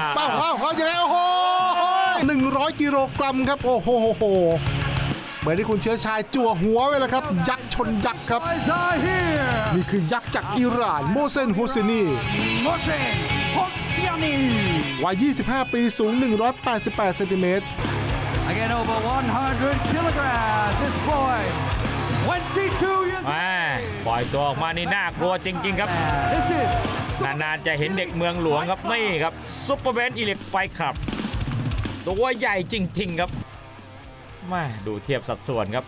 เอาเอาเอาเอายังไงโอ้โหหนึ่งร้อยกิโลกรัมครับ โอ้โหโหโหเหมือนที่คุณเชื้อชายจั่วหัวไว้แล้วครับ ยักษ์ชนยักษ์ครับ Eyes are here. นี่คือยักษ์จากอิหร่านโมเซนโฮเซนี Mohsen Hosseini. วัย 25 ปีสูง 188 เซนติเมตร Again over 100 kilograms. This boy, 22 years แม่ปล่อยตัวออกมานี่น่ากลัวจริง ๆ ครับ old. This is นานๆจะเห็นเด็กเมืองหลวงครับนี่ครับซุปเปอร์เบนซ์อิเล็กไฟครับ ตัวใหญ่จริง ๆ ครับแมาดูเทียบสัดส่วนครับ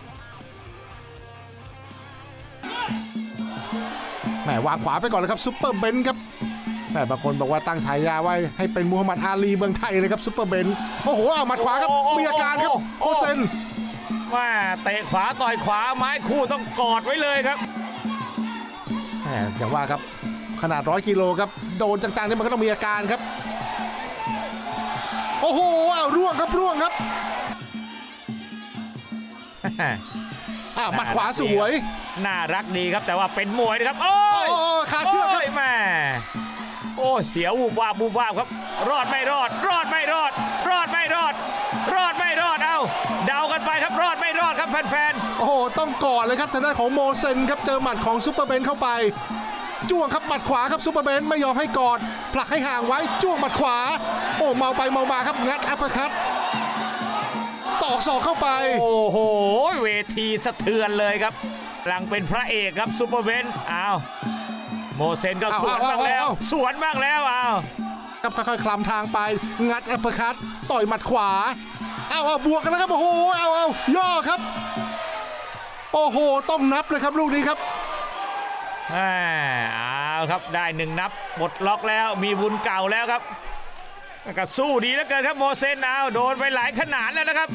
แหมวางขวาไปก่อนเลยครับซุปเปอร์เบนซ์ครับแหมบางคนบอกว่าตั้งฉายาไว้ให้เป็นมูฮัมหมัดอาลีเมืองไทยเลยครับซุปเปอร์เบนซ์โอ้โหเอาหมัดขวาครับโอ้โหมีอาการครับโอ้โฮโหเซนว่าเตะขวาต่อยขวาไม้คู่ต้องกอดไว้เลยครับแหมอย่างว่าครับ ขนาดร้อยกิโลครับ โดนจังๆนี่มันก็ต้องมีอาการครับ โอ้โหเอาร่วงครับร่วงครับอ้าวหมัดขวาสวย น่ารักดีครับแต่ว่าเป็นมวยนะครับ โอ้ยโอ้ยขาเชือกครับโยแม่โอ้ยเสียววูบวาบวูบวาบครับ รอดไม่รอด รอดไม่รอด รอดไม่รอด รอดไม่รอดเอาเดากันไปครับรอดไม่รอดครับแฟนโอ้โหต้องกอดเลยครับทางด้านของโมเซนครับเจอหมัดของซูเปอร์เบนซ์เข้าไป จ้วงครับหมัดขวาครับซูเปอร์เบนซ์ไม่ยอมให้กอดผลักให้ห่างไว้จ้วงหมัดขวา โอ้เมาไปเมามาครับงัดอัปเปอร์คัตตอกศอกเข้าไปๆโอ้โห เวทีสะเทือนเลยครับกำลังเป็นพระเอกครับซูเปอร์เบนซ์อ้าวโมเซนก็เอาสวนเอาบ้างแล้วเอาสวนบ้างแล้วอ้าวครับค่อยๆคลำทางไป งัดอัปเปอร์คัตต่อยหมัดขวาเอาเอาบวกกันนะครับโอ้โหเอาเอาย่อครับ โอ้โห ต้องนับเลยครับลูกนี้ครับอ่า เอาครับได้หนึ่งนับปลดล็อกแล้วมีบุญเก่าแล้วครับก็สู้ดีเหลือเกินครับโมเซนเอาโดนไปหลายขนาดแล้วนะครับ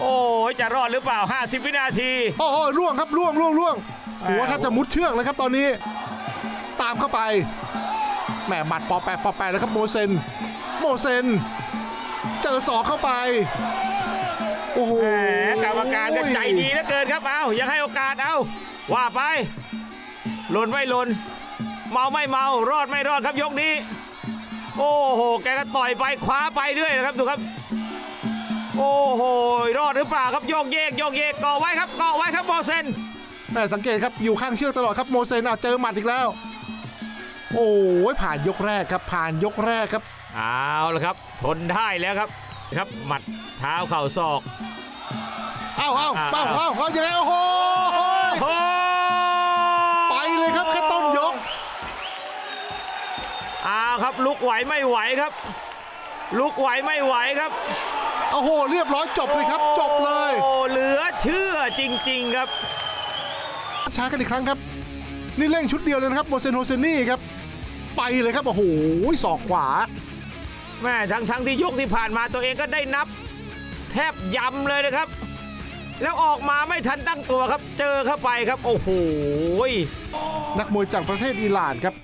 โอ้ยจะรอดหรือเปล่า 50 วินาที โอ้โหล่วงครับล่วงล่วงล่วงหัวอ่าแทบจะมุดเชือกเลยครับตอนนี้ ตามเข้าไปแหมหมัดปอแปะปอแปะแล้วครับโมเซนโมเซนเจอสอกเข้าไปโอ้โหแหมกรรมการก็ใจดีเหลือเกินครับเอายังให้โอกาสเอา ว่าไปหล่นไม่หล่นเมาไม่เมารอดไม่รอดครับยกนี้ โอ้โห แกก็ต่อยไปคว้าไปเรื่อยนะครับดูครับ โอ้โห รอดหรือเปล่าครับโยกเยกโยกเยกเกาะไว้ครับเกาะไว้ครับโมเซนแหมสังเกตครับอยู่ข้างเชือกตลอดครับโมเซนอะเจอหมัดอีกแล้ว โอ้ยผ่านยกแรกครับ ผ่านยกแรกครับเอาละครับ ทนได้แล้วครับครับหมัดเท้าเข่าศอก เอ้าเอ้าอ่าเอ้าเอ้าเอายังไงโอ้โห โอ้ ไปเลยครับแค่ต้นยก เอาครับ ลุกไหวไม่ไหวครับ ลุกไหวไม่ไหวครับโอ้โห เรียบร้อยจบเลยครับ จบเลยโอ้เหลือเชื่อจริง ๆครับ ช้ากันอีกครั้งครับ นี่เร่งชุดเดียวเลยนะครับโมเซนโฮเซนี่ครับ ไปเลยครับโอ้โหศอกขวาแม่ทั้งทั้งที่ยกที่ผ่านมาตัวเองก็ได้นับ แทบยำเลยนะครับ แล้วออกมาไม่ทันตั้งตัวครับ เจอเข้าไปครับ โอ้โหนักมวยจากประเทศอิหร่านครับ